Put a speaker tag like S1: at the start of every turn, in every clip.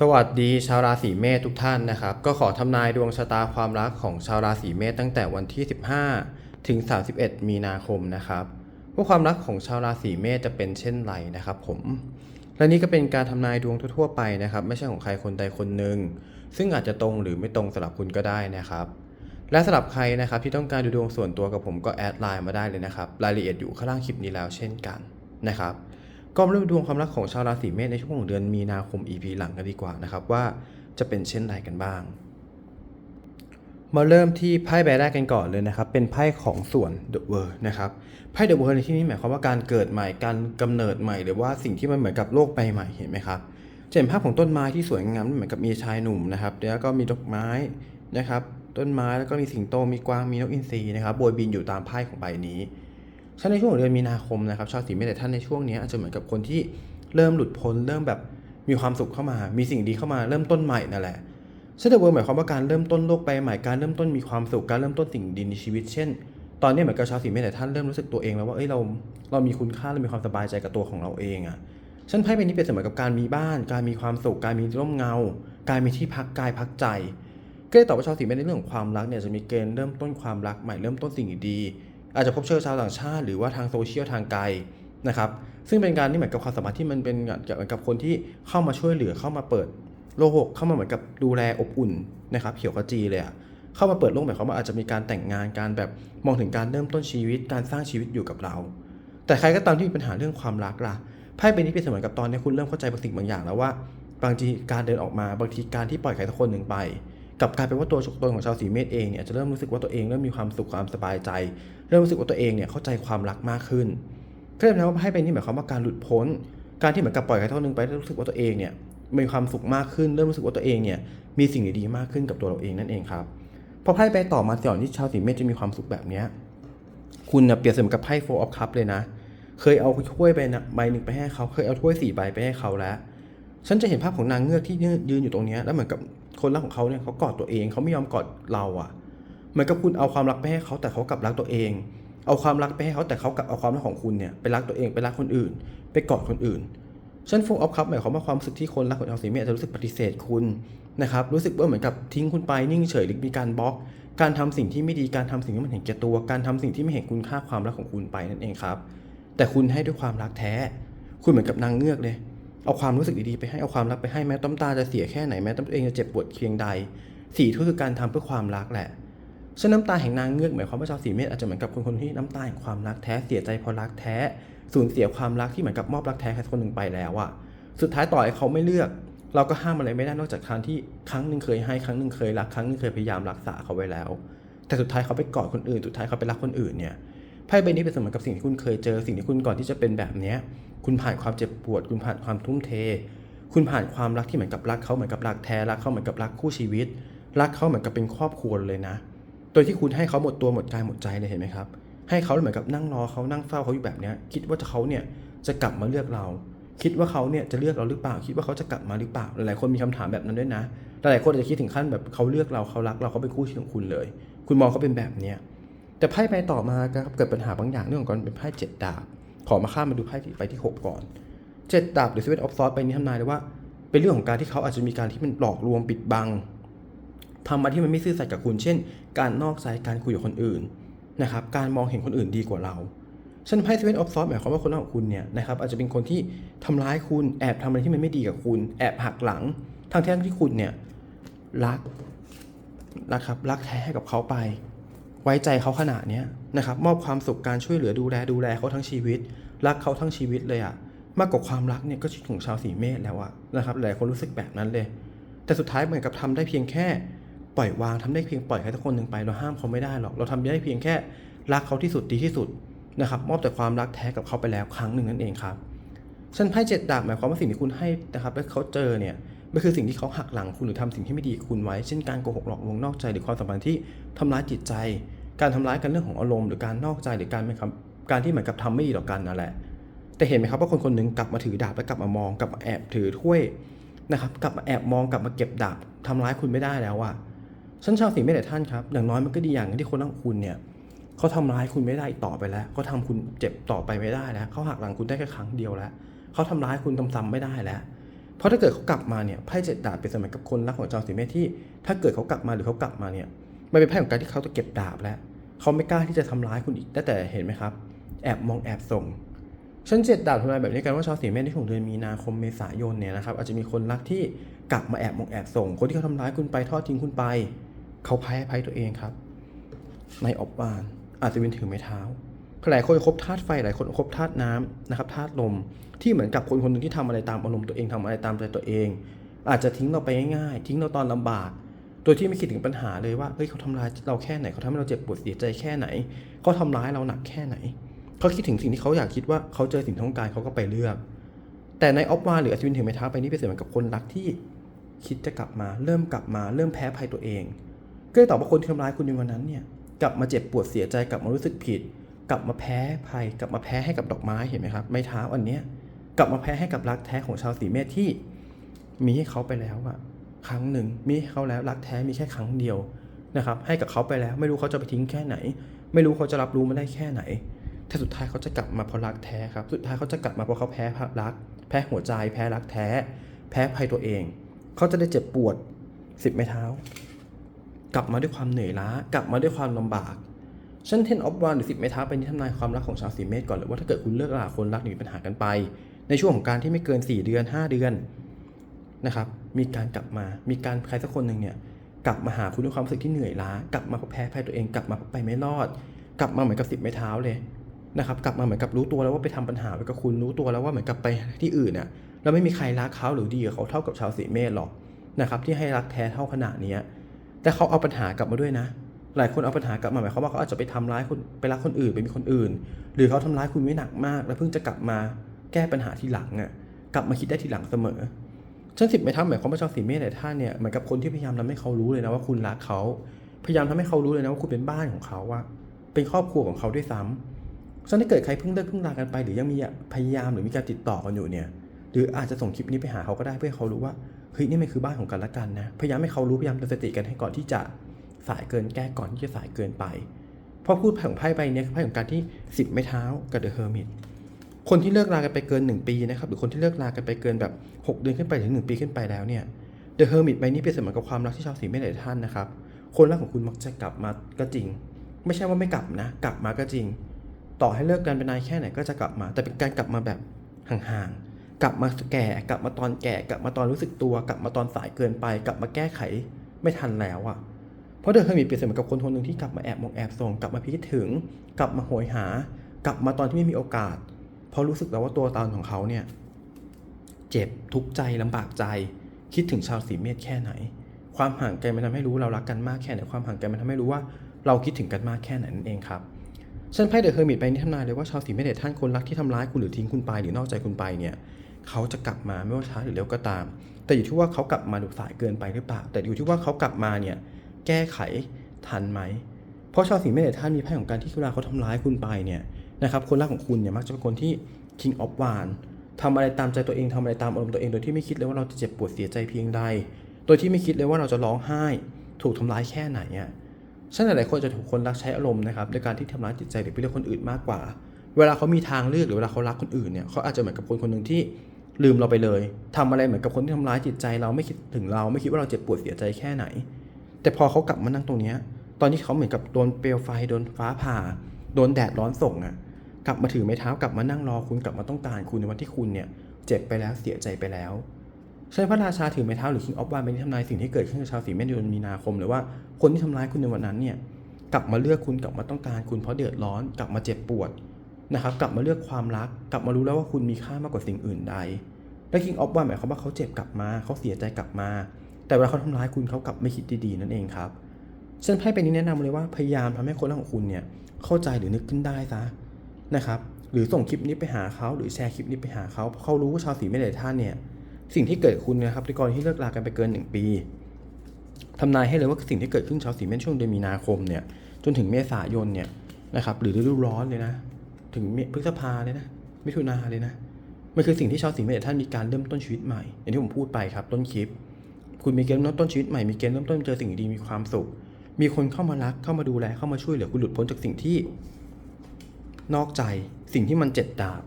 S1: สวัสดีชาวราศีเมษทุกท่านนะครับ ก็ขอทำนายดวงชะตาความรักของชาวราศีเมษตั้งแต่วันที่ 15 ถึง 31 มีนาคมนะครับว่าความรักของชาวราศีเมษจะเป็นเช่นไรนะครับผมและนี่ก็เป็นการทำนายดวงทั่วๆไปนะครับ ไม่ใช่ของใครคนใดคนหนึ่งซึ่งอาจจะตรงหรือไม่ตรงสำหรับคุณก็ได้นะครับ และสำหรับใครนะครับที่ต้องการดูดวงส่วนตัวกับผมก็แอดไลน์มาได้เลยนะครับรายละเอียดอยู่ข้างล่างคลิปนี้แล้วเช่นกันนะครับ ก็มาเริ่มดวงความรักของชาวราศีเมษในช่วงของเดือนมีนาคม EP หลังกันดีกว่านะครับว่าจะเป็นเช่นไรกันบ้าง มาเริ่มที่ไพ่ใบแรกกันก่อนเลยนะครับ เป็นไพ่ของส่วน The World นะครับไพ่ The World ในที่นี้หมายความว่าการเกิดใหม่การกำเนิดใหม่หรือว่าสิ่งที่มันเหมือนกับโลกใบใหม่เห็นไหมครับจะเห็นภาพของต้นไม้ที่สวยงามเหมือนกับมีชายหนุ่มนะครับแล้วก็มีดอกไม้นะครับ ต้นไม้แล้วก็มีสิงโตมีกวางมีนกอินทรีนะครับโบยบินอยู่ตามไพ่ของใบนี้ ฉะนั้นในช่วงเดือนมีนาคมนะครับชาวสีเมษแต่ท่านในช่วงนี้อาจจะเหมือนกับคนที่เริ่มหลุดพ้นเริ่มแบบมีความสุขเข้ามา มีสิ่งดีเข้ามาเริ่มต้นใหม่นั่นแหละเช่นเดียวกันหมายความว่าการเริ่มต้นโลกใบใหม่การเริ่มต้นมีความสุขการเริ่มต้นสิ่งดีในชีวิต เช่น ตอนนี้เหมือนกับชาวสีเมษแต่ท่านเริ่มรู้สึกตัวเองแล้วว่าเอ้ยเราเรามีคุณค่าเรามีความสบายใจกับตัวของเราเองอะ่ะฉันไพ่ใบนี้เป็นเสมือนกับการมีบ้าน การมีความสุข การมีร่มเงา การมีที่พักกายพักใจก็เลยตอบว่าชาวสีเมษในเรื่องของความรักเนี่ยจะมีเกณฑ์เริ่มต้นความรักใหม่เริ่มต้นสิ่งดีๆ อาจจะพบเจอชาวต่างชาติ หรือว่าทางโซเชียลทางไกลนะครับซึ่งเป็นการที่เหมือนกับความสัมพันธ์ที่มันเป็นเหมือนกับคนที่เข้ามาช่วยเหลือเข้ามาเปิดโลกเข้ามาเหมือนกับดูแลอบอุ่นนะครับเขียวขจีเลยอะเข้ามาเปิดโลกหมายความว่าอาจจะมีการแต่งงานการแบบมองถึงการเริ่มต้นชีวิตการสร้างชีวิตอยู่กับเรา แต่ใครก็ตามที่มีปัญหาเรื่องความรักล่ะไพ่ใบนี้เป็นเสมือนกับตอนนี้คุณเริ่มเข้าใจบางสิ่งบางอย่างแล้วว่า บางทีการเดินออกมาบางทีการที่ปล่อยใครสักคนหนึ่งไป กับกลายเป็นว่าตัวตนของชาวสีเมษเองเนี่ยจะเริ่มรู้สึกว่าตัวเองเริ่มมีความสุขความสบายใจ เริ่มรู้สึกว่าตัวเองเนี่ยเข้าใจความรักมากขึ้น ก็เลยแปลว่าไพ่ใบนี้หมายความว่าการหลุดพ้น การที่เหมือนกับปล่อยใครคนหนึ่งไปรู้สึกว่าตัวเองเนี่ยมีความสุขมากขึ้น เริ่มรู้สึกว่าตัวเองเนี่ยมีสิ่งดีๆมากขึ้นกับตัวเราเองนั่นเองครับพอไพ่ใบต่อมาก่อนที่ชาวสีเมษจะมีความสุขแบบเนี้ยคุณเนี่ยเปรียบเสมือนกับไพ่ four of cup เลยนะ เคยเอาถ้วยไปนะใบหนึ่งไปให้เขา เคยเอาถ้วยสี่ใบไปให้เขาแล้ว ฉันจะเห็นภาพของนางเงือกที่ยืนอยู่ตรงนี้แล้วเหมือนกับ คนรักของเขาเนี่ยเขากอดตัวเองเขาไม่ยอมกอดเราอะเหมือนกับคุณเอาความรักไปให้เขาแต่เขากลับรักตัวเอง เอาความรักไปให้เขาแต่เขากลับเอาความรักของคุณเนี่ยไปรักตัวเองไปรักคนอื่น ไปกอดคนอื่นฉันฟูออฟครับหมายความว่าความรู้สึกที่คนรักของชาสีเมษจะรู้สึกปฏิเสธคุณนะครับรู้สึกว่าเหมือนกับทิ้งคุณไปนิ่งเฉยหรือมีการบล็อก การทำสิ่งที่ไม่ดีการทำสิ่งที่มันเห็นแก่ตัว การทำสิ่งที่ไม่เห็นคุณค่าความรักของคุณไปนั่นเองครับ แต่คุณให้ด้วยความรักแท้ คุณเหมือนกับนางเงือกเลย เอาความรู้สึกดีๆไปให้เอาความรักไปให้แม้ต้มตาจะเสียแค่ไหนแม้ต้มตัวเองจะเจ็บปวดเพียงใดสีก็คือการทำเพื่อความรักแหละฉะนั้นน้ำตาแห่งนางเงือกหมายความว่าชาวสีเมษอาจจะเหมือนกับคนคนที่น้ำตาแห่งความรักแท้เสียใจเพราะรักแท้สูญเสียความรักที่เหมือนกับมอบรักแท้ใครคนหนึ่งไปแล้วอะสุดท้ายต่อให้เขาไม่เลือก เราก็ห้ามอะไรไม่ได้นอกจากการที่ครั้งหนึ่งเคยให้ครั้งหนึ่งเคยรักครั้งหนึ่งเคยพยายามรักษาเขาไว้แล้ว แต่สุดท้ายเขาไปกอดคนอื่น สุดท้ายเขาไปรักคนอื่นเนี่ยไพ่ใบนี้เป็นเสมือนกับสิ่งที่คุณเคยเจอสิ่งที่คุณก่อนที่จะเป็นแบบเนี้ย คุณผ่านความเจ็บปวด คุณผ่านความทุ่มเท คุณผ่านความรักที่เหมือนกับรักเขาเหมือนกับรักแท้รักเขาเหมือนกับรักคู่ชีวิต รักเขาเหมือนกับเป็นครอบครัวเลยนะ โดยที่คุณให้เขาหมดตัวหมดกายหมดใจเลยเห็นไหมครับ ให้เขาเหมือนกับนั่งรอเขานั่งเฝ้าเขาอยู่แบบนี้คิดว่าเขาเนี่ยจะกลับมาเลือกเรา คิดว่าเขาเนี่ยจะเลือกเราหรือเปล่า คิดว่าเขาจะกลับมาหรือเปล่า หลายๆคนมีคำถามแบบนั้นด้วยนะ หลายๆคนอาจจะคิดถึงขั้นแบบเขาเลือกเราเขารักเราเขาเป็นคู่ชีวิตของคุณเลย คุณมองเขาเป็นแบบเนี้ยแต่ไพ่ใบต่อมาครับเกิดปัญหาบางอย่างเรื่องของการเป็นไพ่เจ็ดดาบ ขอมาข้ามมาดูไพ่ที่ไปที่หกก่อนเจ็ดดาบหรือ Seven of s w o r d ไปนี้ทำนายเลยว่า เป็นเรื่องของการที่เขาอาจจะมีการที่มันหลอกลวงปิดบังทำมาที่มันไม่ซื่อสัตย์กับคุณ เช่น การนอกใจการคุยกับคนอื่นนะครับการมองเห็นคนอื่นดีกว่าเราฉันไพ่ Seven of Swords หมายความว่าคนรักของคุณเนี่ยนะครับอาจจะเป็นคนที่ทำร้ายคุณแอบทำอะไรที่มันไม่ดีกับคุณ แอบหักหลังทั้งที่ที่คุณเนี่ยรักนะครับรักแท้ให้กับเขาไป ไว้ใจเขาขนาดเนี้ย นะครับมอบความสุขการช่วยเหลือดูแลดูแลเขาทั้งชีวิต รักเขาทั้งชีวิตเลยอะมากกว่าความรักเนี่ยก็ชีวิตของชาวสีเมษแล้วอะนะครับหลายคนรู้สึกแบบนั้นเลย แต่สุดท้ายเหมือนกับทำได้เพียงแค่ปล่อยวางทำได้เพียงปล่อยใครสักคนหนึ่งไปเราห้ามเขาไม่ได้หรอก เราทำได้เพียงแค่รักเขาที่สุดดีที่สุดนะครับมอบแต่ความรักแท้กับเขาไปแล้วครั้งหนึ่งนั่นเองครับฉันไพ่เจ็ดดาบหมายความว่าสิ่งที่คุณให้นะครับแล้วเขาเจอเนี่ยมันคือสิ่งที่เขาหักหลังคุณหรือทำสิ่งที่ไม่ดีกับคุณไว้ เช่นการโกหกหลอกลวงนอกใจหรือความสัมพันธ์ที่ทำร้ายจิตใจ การทำร้ายกันเรื่องของอารมณ์หรือการนอกใจหรือการเป็นคำการที่เหมือนกับทำไม่ดีต่อกันนั่นแหละ แต่เห็นไหมครับว่าคนคนหนึ่งกลับมาถือดาบแล้วกลับมามองกลับมาแอบถือถ้วยนะครับกลับมาแอบมองกลับมาเก็บดาบทำร้ายคุณไม่ได้แล้วอะฉันชาวสีไม่แต่ท่านครับ อย่างน้อยมันก็ดีอย่างที่คนรักคุณเนี่ยเขาทำร้ายคุณไม่ได้ต่อไปแล้วเขาทำคุณเจ็บต่อไปไม่ได้แล้วเขาหักหลังคุณได้แค่ครั้งเดียวแล้วเขาทำร้ายคุณซ้ำๆไม่ได้แล้วเพราะถ้าเกิดเขากลับมาเนี่ยไพ่เจ็ดดาบเป็นสมัยกับคนรักของชาวสีเมษที่ ถ้าเกิดเขากลับมาหรือเขากลับมาเนี่ย มันเป็นไพ่ของการที่เขาจะเก็บดาบแล้วเขาไม่กล้าที่จะทำร้ายคุณอีกได้แต่เห็นไหมครับ แอบมองแอบส่งฉันเจ็ดดาบทำนายแบบนี้กันว่าชาวสีเมษในช่วงเดือนมีนาคมเมษายนเนี่ยนะครับอาจจะมีคนรักที่กลับมาแอบมองแอบส่ง คนที่เขาทำร้ายคุณไปทอดทิ้งคุณไป เขาแพ้ภัยตัวเองครับ ในออบานอาจจะเป็นถือไม้เท้าหลายคนคบธาตุไฟหลายคนคบธาตุน้ำนะครับธาตุลมที่เหมือนกับคนคนหนึ่งที่ทำอะไรตามอารมณ์ตัวเองทำอะไรตามใจตัวเอง อาจจะทิ้งเราไปง่ายๆ ทิ้งเราตอนลำบาก โดยที่ไม่คิดถึงปัญหาเลยว่าเฮ้ยเขาทำร้ายเราแค่ไหนเขาทำให้เราเจ็บปวดเสียใจแค่ไหนเขาทำร้ายเราหนักแค่ไหนเขาคิดถึงสิ่งที่เขาอยากคิดว่าเขาเจอสิ่งที่ต้องการเขาก็ไปเลือก แต่ในออฟวาหรืออัศวินถือไม้เท้าไปนี่เป็นเสมือนกับคนรักที่คิดจะกลับมาเริ่มกลับมาเริ่มแพ้ภัยตัวเอง ก็เลยตอบว่าคนที่ทำร้ายคุณในวันนั้นเนี่ยกลับมาเจ็บปวดเสียใจกลับมารู้สึกผิด กลับมาแพ้ภัย กลับมาแพ้ให้กับดอกไม้เห็นไหมครับไม้เท้าอันเนี้ยกลับมาแพ้ให้กับรักแท้ของชาวสีเมษที่มีให้เขาไปแล้วอะ ครั้งหนึ่งมีให้เขาแล้วรักแท้มีแค่ครั้งเดียวนะครับให้กับเขาไปแล้วไม่รู้เขาจะไปทิ้งแค่ไหน ไม่รู้เขาจะรับรู้มาได้แค่ไหนแต่สุดท้ายเขาจะกลับมาเพราะรักแท้ครับสุดท้ายเขาจะกลับมาเพราะเขาแพ้รัก แพ้หัวใจ แพ้รักแท้ แพ้ภัยตัวเอง เขาจะได้เจ็บปวดสิบไม้เท้า กลับมาด้วยความเหนื่อยล้ากลับมาด้วยความลำบากฉันเทนออฟวันหรือสิบไม้เท้าเป็นที่ทำนายความรักของชาวสีเมษก่อนเลยว่าถ้าเกิดคุณเลิกราคนรักหรือมีปัญหากันไป ในช่วงของการที่ไม่เกิน 4 เดือน 5 เดือนนะครับ มีการกลับมา มีการใครสักคนหนึ่งเนี่ยกลับมาหาคุณด้วยความรู้สึกที่เหนื่อยล้า กลับมาเพราะแพ้ภัยตัวเอง กลับมาเพราะไปไม่รอด กลับมาเหมือนกับสิบไม้เท้าเลยนะครับกลับมาเหมือนกับรู้ตัวแล้วว่าไปทำปัญหาไว้กับคุณรู้ตัวแล้วว่าเหมือนกับไปที่อื่นน่ะแล้วไม่มีใครรักเขาหรือดีกับเขาเท่ากับชาวสีเมษหรอกนะครับที่ให้รักแท้เท่าขนาดนี้แต่เขาเอาปัญหากลับมาด้วยนะ หลายคนเอาปัญหากลับมาหมายความว่าเขาอาจจะไปทำร้ายคนไปรักคนอื่นไปมีคนอื่น หรือเขาทำร้ายคุณไม่หนักมาก แล้วเพิ่งจะกลับมาแก้ปัญหาทีหลังอะกลับมาคิดได้ทีหลังเสมอ ฉันสิบไม่ทำหมายความว่าชาวสีเมษหลายท่านเนี่ยเหมือนกับคนที่พยายามทำให้เขารู้เลยนะว่าคุณรักเขาพยายามทำให้เขารู้เลยนะว่าคุณเป็นบ้านของเขาว่าเป็นครอบครัวของเขาด้วยซ้ำฉะนั้นถ้าเกิดใครเพิ่งเลิกเพิ่งลากันไปหรือยังมีพยายามหรือมีการติดต่อกันอยู่เนี่ย หรืออาจจะส่งคลิปนี้ไปหาเขาก็ได้เพื่อให้เขารู้ว่าเฮ้ยนี่มันคือบ้านของกันและกันนะพยายามให้เขารู้พยายามเตือนสติกันให้ก่อนที่จะสายเกินแก้ก่อนที่จะสายเกินไปเพราะพูดของไพ่ใบเนี้ยคือไพ่ของการที่สิบไม้เท้ากับเดอะเฮอร์มิต คนที่เลิกลากันไปเกิน 1 ปีนะครับหรือคนที่เลิกลากันไปเกินแบบ 6 เดือนขึ้นไปถึง 1 ปีขึ้นไปแล้วเนี่ยเดอะเฮอร์มิตใบนี้เป็นเสมือนกับความรักที่ชาวสีเมษหลายท่านนะครับ คนรักของคุณมักจะกลับมาก็จริง ไม่ใช่ว่าไม่กลับนะ กลับมาก็จริง ต่อให้เลิกกันเป็นานแค่ไหนก็จะกลับมา แต่เป็นการกลับมาแบบห่างๆกลับมาแก่กลับมาตอนแก่ กลับมาตอนรู้สึกตัว กลับมาตอนสายเกินไป กลับมาแก้ไขไม่ทันแล้วอะ่ะเพราะเดอะเฮอร์มิตเปรียบเสมือนกับคนคนหนึ่งที่กลับมาแอบมองแอบส่งกลับมาพิคิถึง กลับมาโหยหา กลับมาตอนที่ไม่มีโอกาส ราะรู้สึกแล้วว่าตัวตนของเขาเนี่ยเจ็บทุกข์ใจลำบากใจ คิดถึงชาวสีเมษแค่ไหน ความห่างไกลมันทำให้รู้เรารักกันมากแค่ไหนความห่างไกลมันทำให้รู้ว่าเราคิดถึงกันมากแค่ไหนนั่นเองครับฉันไพ่เดอะเฮอร์มิตไปนี่ทำนายเลยว่าชาวสีเมษท่านคนรักที่ทำร้ายคุณหรือทิ้งคุณไปหรือนอกใจคุณไปเนี่ยเขาจะกลับมาไม่ว่าช้าหรือเร็วก็ตาม แต่อยู่ที่ว่าเขากลับมาดูสายเกินไปหรือเปล่า แต่อยู่ที่ว่าเขากลับมาเนี่ยแก้ไขทันไหม เพราะชาวสีเมษท่านมีไพ่ของการที่เวลาเขาทำร้ายคุณไปเนี่ย นะครับคนรักของคุณเนี่ยมักจะเป็นคนที่ king of w a n ทำอะไรตามใจตัวเองทำอะไรตามอารมณ์ตัวเองโดยที่ไม่คิดเลยว่าเราจะเจ็บปวดเสียใจเพียงใด โดยที่ไม่คิดเลยว่าเราจะร้องไห้ ถูกทำร้ายแค่ไหนอะฉันหลายๆคนจะถูกคนรักใช้อารมณ์นะครับในการที่ทำร้ายจิตใจหรือไปเลือกคนอื่นมากกว่า เวลาเขามีทางเลือกหรือเวลาเขารักคนอื่นเนี่ยเขาอาจจะเหมือนกับคนคนหนึ่งที่ลืมเราไปเลยทำอะไรเหมือนกับคนที่ทำร้ายจิตใจเราไม่คิดถึงเราไม่คิดว่าเราเจ็บปวดเสียใจแค่ไหน แต่พอเขากลับมานั่งตรงนี้ตอนที่เขาเหมือนกับโดนเปลวไฟโดนฟ้าผ่า โดนแดดร้อนส่งอะ กลับมาถือไม้เท้ากลับมานั่งรอคุณกลับมาต้องการคุณในวันที่คุณเนี่ยเจ็บไปแล้วเสียใจไปแล้ว ใช่พระราชาถือไม้เท้าหรือ King of Wands เป็นทำนายสิ่งที่เกิดขึ้นกับชาวสีเมษเดือนมีนาคมหรือว่าคนที่ทำร้ายคุณในวันนั้นเนี่ยกลับมาเลือกคุณกลับมาต้องการคุณเพราะเดือดร้อน กลับมาเจ็บปวดนะครับกลับมาเลือกความรัก กลับมารู้แล้วว่าคุณมีค่ามากกว่าสิ่งอื่นใดและ King of Wands หมายความว่าเขาเจ็บกลับมาเขาเสียใจกลับมา แต่เวลาเขาทำร้ายคุณเขากลับไม่คิดดีๆนั่นเองครับฉันไพ่เป็นนี้แนะนำเลยว่าพยายามทำให้คนรักของคุณเนี่ยเข้าใจหรือนึกขึ้นได้ซะ นะครับ หรือส่งคลิปนี้ไปหาเขาหรือแชร์คลิปนี้ไปหาเขาเพราะเขารู้ว่าชาวสีเมษหลายท่านเนี่ย สิ่งที่เกิดคุณนะครับในกรณีที่เลิกลากันไปเกิน 1 ปีทำนายให้เลยว่าสิ่งที่เกิดขึ้นชาวสีเมษช่วงเดือนมีนาคมเนี่ยจนถึงเมษายนเนี่ยนะครับหรือฤดูร้อนเลยนะ ถึงพฤษภาเลยนะ มิถุนาเลยนะมันคือสิ่งที่ชาวสีเมษท่านมีการเริ่มต้นชีวิตใหม่อย่างที่ผมพูดไปครับต้นคลิป คุณมีเกณฑ์เริ่มต้นชีวิตใหม่มีเกณฑ์เริ่มต้นเจอสิ่งดีมีความสุข มีคนเข้ามารักเข้ามาดูแลเข้ามาช่วยเหลือคุณหลุดพ้นจากสิ่งที่ นอกใจสิ่งที่มันเจ็ดดาบ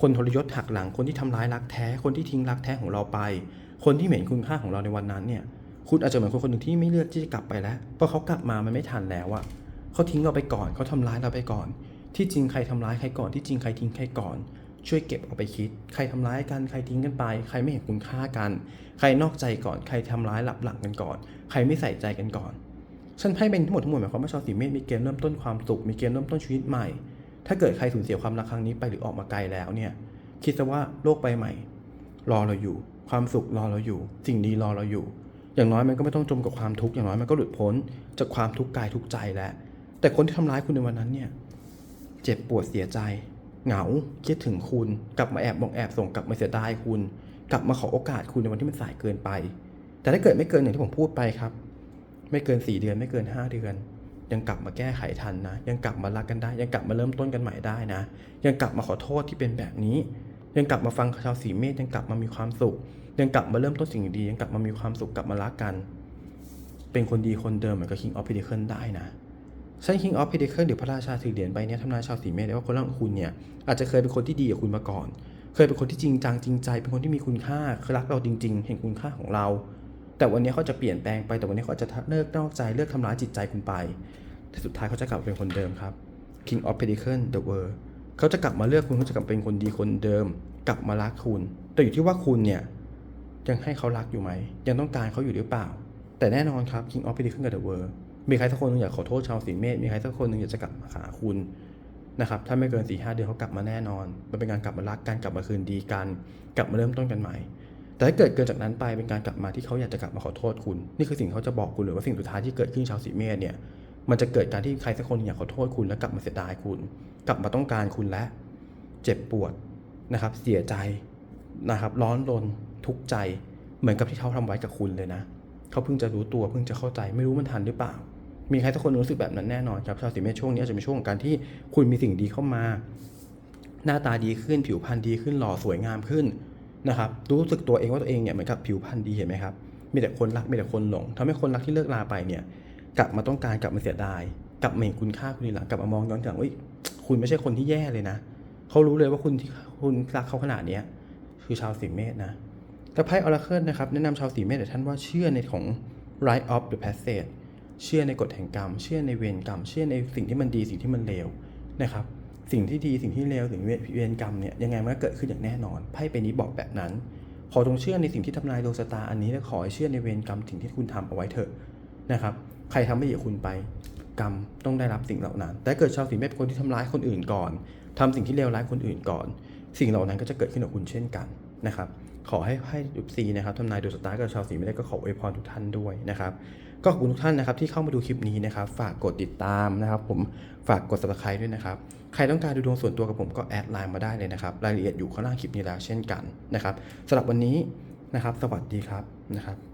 S1: คนทรยศหักหลังคนที่ทำร้ายรักแท้ คนที่ทิ้งรักแท้ของเราไป คนที่เหม็นคุณค่าของเราในวันนั้นเนี่ย คุณอาจจะเหมือนคนคนหนึ่งที่ไม่เลือกที่จะกลับไปแล้วเพราะเขากลับมามันไม่ทันแล้วอะเขาทิ้งเราไปก่อนเขาทำร้ายเราไปก่อน ที่จริงใครทำร้ายใครก่อนที่จริงใครทิ้งใครก่อนช่วยเก็บเอาไปคิด ใครทำร้ายกัน ใครทิ้งกันไป ใครไม่เห็นคุณค่ากัน ใครนอกใจก่อน ใครทำร้ายหลับหลังกันก่อน ใครไม่ใส่ใจกันก่อน ฉันไพ่เป็นทั้งหมดทั้งมวลหมายความว่าชาวสีเมษมีเกณฑ์เริ่มต้นความสุข มีเกณฑ์เริ่มต้นชีวิตใหม่ ถ้าเกิดใครสูญเสียความรักครั้งนี้ไปหรือออกมาไกลแล้วเนี่ย คิดซะว่าโลกใบใหม่ รอเราอยู่ ความสุขรอเราอยู่ สิ่งดีรอเราอยู่ อย่างน้อยมันก็ไม่ต้องจมกับความทุกข์อย่างน้อยมันก็หลุดพ้นจากความทุกข์กายทุกใจแล้ว แต่คนที่ทำร้ายคุณในวันนั้นเนี่ย เจ็บปวดเสียใจ เหงาคิดถึงคุณ กลับมาแอบบอกแอบส่งกลับมาเสียดายคุณ กลับมาขอโอกาสคุณในวันที่มันสายเกินไป แต่ถ้าเกิดไม่เกินอย่างที่ผมพูดไปครับ ไม่เกิน 4 เดือนไม่เกิน 5 เดือน ยังกลับมาแก้ไขทันนะ ยังกลับมารักกันได้ ยังกลับมาเริ่มต้นกันใหม่ได้นะ ยังกลับมาขอโทษที่เป็นแบบนี้ ยังกลับมาฟังชาวสีเมษยังกลับมามีความสุข ยังกลับมาเริ่มต้นสิ่งดียังกลับมามีความสุขกลับมารักกัน เป็นคนดีคนเดิมเหมือนกับ King of Pentacle ได้นะใช่ King of Pentacle หรือพระราชาถือเหรียญใบเนี้ยทำนายชาวสีเมษได้ว่าคนรักของคุณเนี่ยอาจจะเคยเป็นคนที่ดีกับคุณมาก่อน เคยเป็นคนที่จริงจังจริงใจ เป็นคนที่มีคุณค่าเคยรักเราจริง ๆ เห็นคุณค่าของเรา แต่วันนี้เขาจะเปลี่ยนแปลงไปแต่วันนี้เขาจะเลิกนอกใจเลิกทำร้ายจิตใจคุณไป แต่สุดท้ายเขาจะกลับมาเป็นคนเดิมครับ King of Pentacle the World เขาจะกลับมาเลือกคุณเขาจะกลับเป็นคนดีคนเดิม กลับมารักคุณ แต่อยู่ที่ว่าคุณเนี่ยยังให้เขารักอยู่ไหม ยังต้องการเขาอยู่หรือเปล่า แต่แน่นอนครับ King of Pentacle the World มีใครสักคนหนึงอยากขอโทษชาวสีเมษมีใครสักคนหนึงอยากจะกลับมาหาคุณนะครับถ้าไม่เกิน4ีหเดือนเขากลับมาแน่นอน มันเป็นการกลับมารักกันกลับมาคืนดีกัน กลับมาเริ่มต้นกันใหม่ แต่ถ้าเกิดเกินจากนั้นไปเป็นการกลับมาที่เขาอยากจะกลับมาขอโทษคุณ นี่คือสิ่งเขาจะบอกคุณหรือว่าสิ่งสุดท้ายที่เกิดขึ้นชาวสีเมษเนี่ยมันจะเกิดการที่ใครสักคนอยากขอโทษคุณแล้วกลับมาเสียดายคุณ กลับมาต้องการคุณและ เจ็บปวดนะครับ เสียใจนะครับ ร้อนรนทุกข์ใจเหมือนกับที่เขาทำไว้กับคุณเลยนะเขาเพิ่งจะรู้ตัวเพิ่งจะเข้าใจไม่รู้มันทันหรือเปล่า มีใครสักคนรู้สึกแบบนั้นแน่นอนครับชาวสีเมษช่วงนี้อาจจะเป็นช่วงของการที่คุณมีสิ่งดีเข้ามา หน้าตาดีขึ้นผิวพรรณดีขึ้นหล่อสวยงามขึ้น นะครับรู้สึกตัวเองว่าตัวเองเนี่ยเหมือนกับผิวพรรณดีเห็นไหมครับมีแต่คนรักมีแต่คนหลงทำให้คนรักที่เลิกลาไปเนี่ยกลับมาต้องการกลับมาเสียดาย กลับมาเห็นคุณค่าคุณหลังกลับมามองย้อนหลังว่าคุณไม่ใช่คนที่แย่เลยนะเขารู้เลยว่าคุณที่คุณรักเขาขนาดเนี้ยคือชาวสีเมษนะแต่ไพ่ออราเคิลนะครับแนะนำชาวสีเมษแต่ท่านว่าเชื่อในของ right of the passage เชื่อในกฎแห่งกรรม เชื่อในเวรกรรม เชื่อในสิ่งที่มันดีสิ่งที่มันเลวนะครับ สิ่งที่ดีสิ่งที่เลวสิ่งเวรกรรมเนี่ยยังไงมันก็เกิดขึ้นอย่างแน่นอนไพ่ใบนี้บอกแบบนั้น ขอจงเชื่อในสิ่งที่ทำลายดวงชะตาอันนี้และขอให้เชื่อในเวรกรรมสิ่งที่คุณทำเอาไว้เถอะนะครับใครทำไม่ดีกับคุณไป กรรมต้องได้รับสิ่งเหล่านั้น แต่เกิดชาวสีเมษเป็นคนที่ทำร้ายคนอื่นก่อนทำสิ่งที่เลวร้ายคนอื่นก่อน สิ่งเหล่านั้นก็จะเกิดขึ้นกับคุณเช่นกันนะครับ ขอให้ให้ดุซีนะครับทำนายดวงชะตากับชาวสีไม่ได้ก็ขออวยพรทุกท่านด้วยนะครับ ก็ขอบคุณทุกท่านนะครับที่เข้ามาดูคลิปนี้นะครับ ฝากกดติดตามนะครับ ผมฝากกด subscribe ด้วยนะครับ ใครต้องการดูดวงส่วนตัวกับผมก็แอดไลน์มาได้เลยนะครับ รายละเอียดอยู่ข้างล่างคลิปนี้แล้วเช่นกันนะครับสำหรับวันนี้นะครับ สวัสดีครับนะครับ